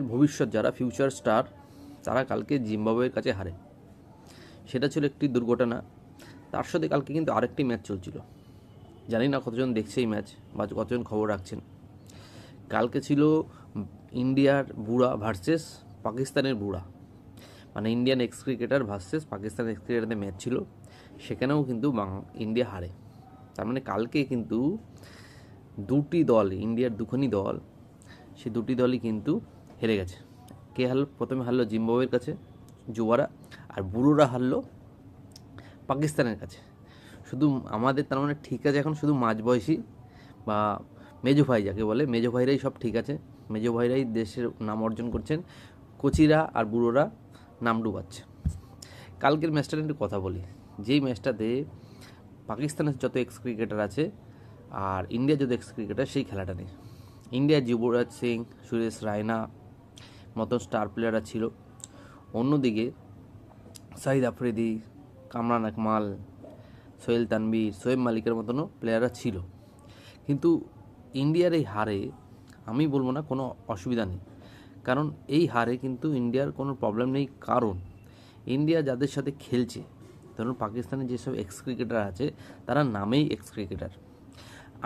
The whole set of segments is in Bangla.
ভবিষ্যৎ যারা ফিউচার স্টার তারা কালকে জিম্বাবুয়ের কাছে হারে। সেটা ছিল একটি দুর্ঘটনা। তার সাথে কালকে কিন্তু আরেকটি ম্যাচ চলছিল। জানি না কতজন দেখছে এই ম্যাচ বা কতজন খবর রাখছেন। কালকে ছিল ইন্ডিয়ার বুড়া ভার্সেস পাকিস্তানের বুড়া। মানে Indian ex cricketer versus Pakistan ex ক্রিকেটারদের ম্যাচ ছিল। সেখানেও কিন্তু ইন্ডিয়া হারে। তার মানে কালকে কিন্তু দুটি দল, ইন্ডিয়ার দুখানি দল, সে দুটি দলই কিন্তু হেরে গেছে। কে হারলো? প্রথমে হারলো জিম্বাবুয়ের কাছে যুবারা আর বুড়োরা হারলো পাকিস্তানের কাছে। শুধু আমাদের তার মানে ঠিক আছে এখন শুধু মাঝবয়সী বা মেজো ভাই যাকে বলে, মেজো ভাইরাই সব ঠিক আছে। মেজো ভাইরাই দেশের নাম অর্জন করছেন। কোচিরা আর বুড়োরা নাম ডুবাচ্ছে। কালকের ম্যাচটা একটু কথা বলি। যেই ম্যাচটাতে পাকিস্তানের যত এক্স ক্রিকেটার আছে আর ইন্ডিয়ার যত এক্স ক্রিকেটার সেই খেলাটা নেই ইন্ডিয়ার যুবরাজ সিং, সুরেশ রায়না মতন স্টার প্লেয়াররা ছিল। অন্যদিকে সাহিদ আফ্রিদি, কামরান আকমাল, সোহেল তানবির সোয়েব মালিকের মতনও প্লেয়াররা ছিল। কিন্তু ইন্ডিয়ার এই হারে আমি বলব না কোনো অসুবিধা নেই। কারণ এই হারে কিন্তু ইন্ডিয়ার কোনো প্রবলেম নেই। কারণ ইন্ডিয়া যাদের সাথে খেলছে, ধরুন পাকিস্তানের যেসব এক্স ক্রিকেটার আছে, তারা নামেই এক্স ক্রিকেটার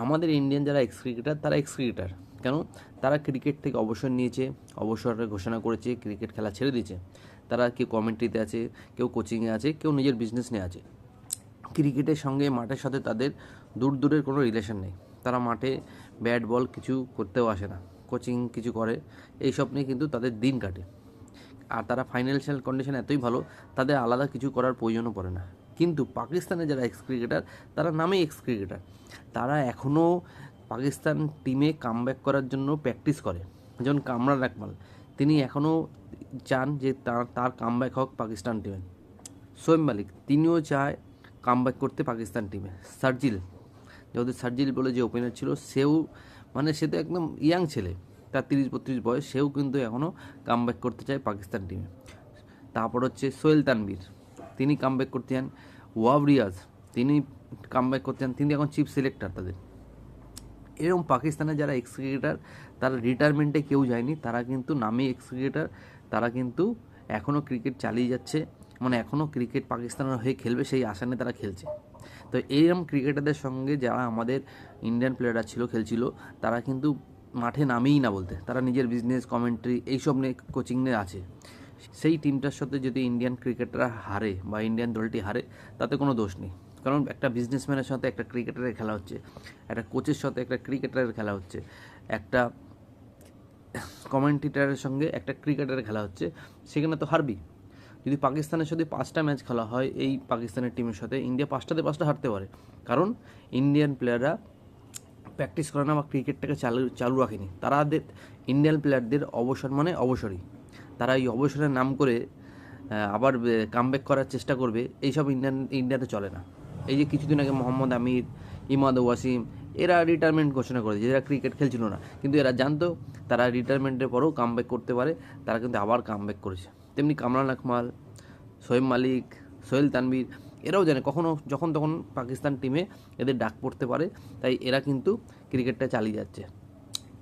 আমাদের ইন্ডিয়ান যারা এক্স ক্রিকেটার তারা এক্স ক্রিকেটার কেন? তারা ক্রিকেট থেকে অবসর নিয়েছে, অবসরের ঘোষণা করেছে ক্রিকেট খেলা ছেড়ে দিয়েছে। তারা কেউ কমেন্ট্রিতে আছে, কেউ কোচিংয়ে আছে, কেউ নিজের বিজনেস নিয়ে আছে। ক্রিকেটের সঙ্গে মাঠের সাথে তাদের দূর দূরের কোনো রিলেশন নেই। তারা মাঠে ব্যাট বল কিছু করতেও আসে না। কোচিং কিছু করে, এইসব নিয়ে কিন্তু তাদের দিন কাটে। আর তারা ফাইন্যান্সিয়াল কন্ডিশন এতই ভালো, তাদের আলাদা কিছু করার প্রয়োজনও পড়ে না। কিন্তু পাকিস্তানের যারা এক্স ক্রিকেটার তারা নামেই এক্স ক্রিকেটার তারা এখনও পাকিস্তান টিমে কামব্যাক করার জন্য প্র্যাকটিস করে। যেমন কামরান আকমাল, তিনি এখনও চান যে তার তার কামব্যাক হোক পাকিস্তান টিমে সোয়েব মালিক, তিনিও চায় কামব্যাক করতে পাকিস্তান টিমে সার্জিল যাদের সার্জিল বলে যে ওপেনার ছিল, সেও মানে সে তো একদম ইয়াং ছেলে, তার তিরিশ বত্রিশ বয়স, সেও কিন্তু এখনও কামব্যাক করতে চায় পাকিস্তান টিমে তারপর হচ্ছে সোহেল তানবীর তিনি কামব্যাক করতে চান ওয়াব রিয়াজ, তিনি কামব্যাক করতে চান, তিনি এখন চিফ সিলেক্টর তাদের। এরকম পাকিস্তানের যারা এক্স ক্রিকেটার তারা রিটায়ারমেন্টে কেউ যায়নি, তারা কিন্তু নামে এক্স ক্রিকেটার তারা কিন্তু এখনও ক্রিকেট চালিয়ে যাচ্ছে মানে এখনও ক্রিকেট পাকিস্তানের হয়ে খেলবে, সেই আশা তারা খেলছে। তো এইরকম ক্রিকেটারদের সঙ্গে যারা আমাদের ইন্ডিয়ান প্লেয়াররা ছিল, খেলছিল, তারা কিন্তু মাঠে নামেই না বলতে, তারা নিজের বিজনেস কমেন্ট্রি এইসব নিয়ে কোচিং নিয়ে আছে। সেই টিমটার সাথে যদি ইন্ডিয়ান ক্রিকেটাররা হারে বা ইন্ডিয়ান দলটি হারে, তাতে কোনো দোষ নেই। কারণ একটা বিজনেসম্যানের সাথে একটা ক্রিকেটারের খেলা হচ্ছে, একটা কোচের সাথে একটা ক্রিকেটারের খেলা হচ্ছে, একটা কমেন্টেটারের সঙ্গে একটা ক্রিকেটারের খেলা হচ্ছে, সেখানে তো হারবি যদি পাকিস্তানের সাথে পাঁচটা ম্যাচ খেলা হয়, এই পাকিস্তানের টিমের সাথে ইন্ডিয়া পাঁচটাতে পাঁচটা হারতে পারে। কারণ ইন্ডিয়ান প্লেয়াররা প্র্যাকটিস করে না বা ক্রিকেটটাকে চালু চালু রাখেনি। তারাদের ইন্ডিয়ান প্লেয়ারদের অবসর মানে অবসরই। তারা এই অবসরের নাম করে আবার কামব্যাক করার চেষ্টা করবে। এইসব ইন্ডিয়ান, ইন্ডিয়াতে চলে না। এই যে কিছুদিন আগে মোহাম্মদ আমির, ইমাদ ওয়াসিম, এরা রিটায়ারমেন্ট ঘোষণা করেছে, এরা ক্রিকেট খেলছিল না। কিন্তু এরা জানতো তারা রিটায়ারমেন্টের পরেও কামব্যাক করতে পারে, তারা কিন্তু আবার কামব্যাক করেছে। তেমনি কামরান আকমাল সোহেব মালিক সোহেল তানভীর, এরাও জানে কখনও যখন তখন পাকিস্তান টিমে এদের ডাক পড়তে পারে, তাই এরা কিন্তু ক্রিকেটটা চালিয়ে যাচ্ছে।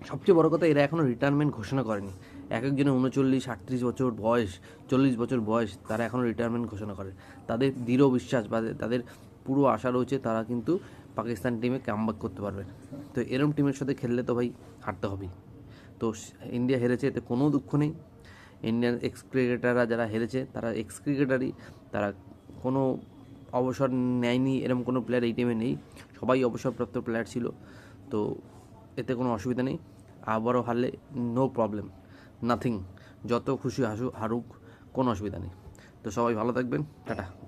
সবচেয়ে বড় কথা, এরা এখনও রিটায়ারমেন্ট ঘোষণা করেনি। এক একজনের উনচল্লিশ, আটত্রিশ বছর বয়স, চল্লিশ বছর বয়স তারা এখনও রিটায়ারমেন্ট ঘোষণা করে। তাদের দৃঢ় বিশ্বাস বা তাদের পুরো আশা রয়েছে তারা কিন্তু পাকিস্তান টিমে কামব্যাক করতে পারবে। তো এরম টিমের সাথে খেললে তো ভাই হারতে হবেই। তো ইন্ডিয়া হেরেছে, এতে কোনো দুঃখ নেই। ইন্ডিয়ান এক্স ক্রিকেটাররা যারা হেরেছে, তারা এক্স ক্রিকেটারই তারা কোনো অবসর নেয়নি এরকম কোনো প্লেয়ার এই টিমে নেই। সবাই অবসরপ্রাপ্ত প্লেয়ার ছিল। তো এতে কোনো অসুবিধা নেই। আবারও হারলে নো প্রবলেম নাথিং যত খুশি হাসু হারুক কোনো অসুবিধা নেই। তো সবাই ভালো থাকবেন। টাটা।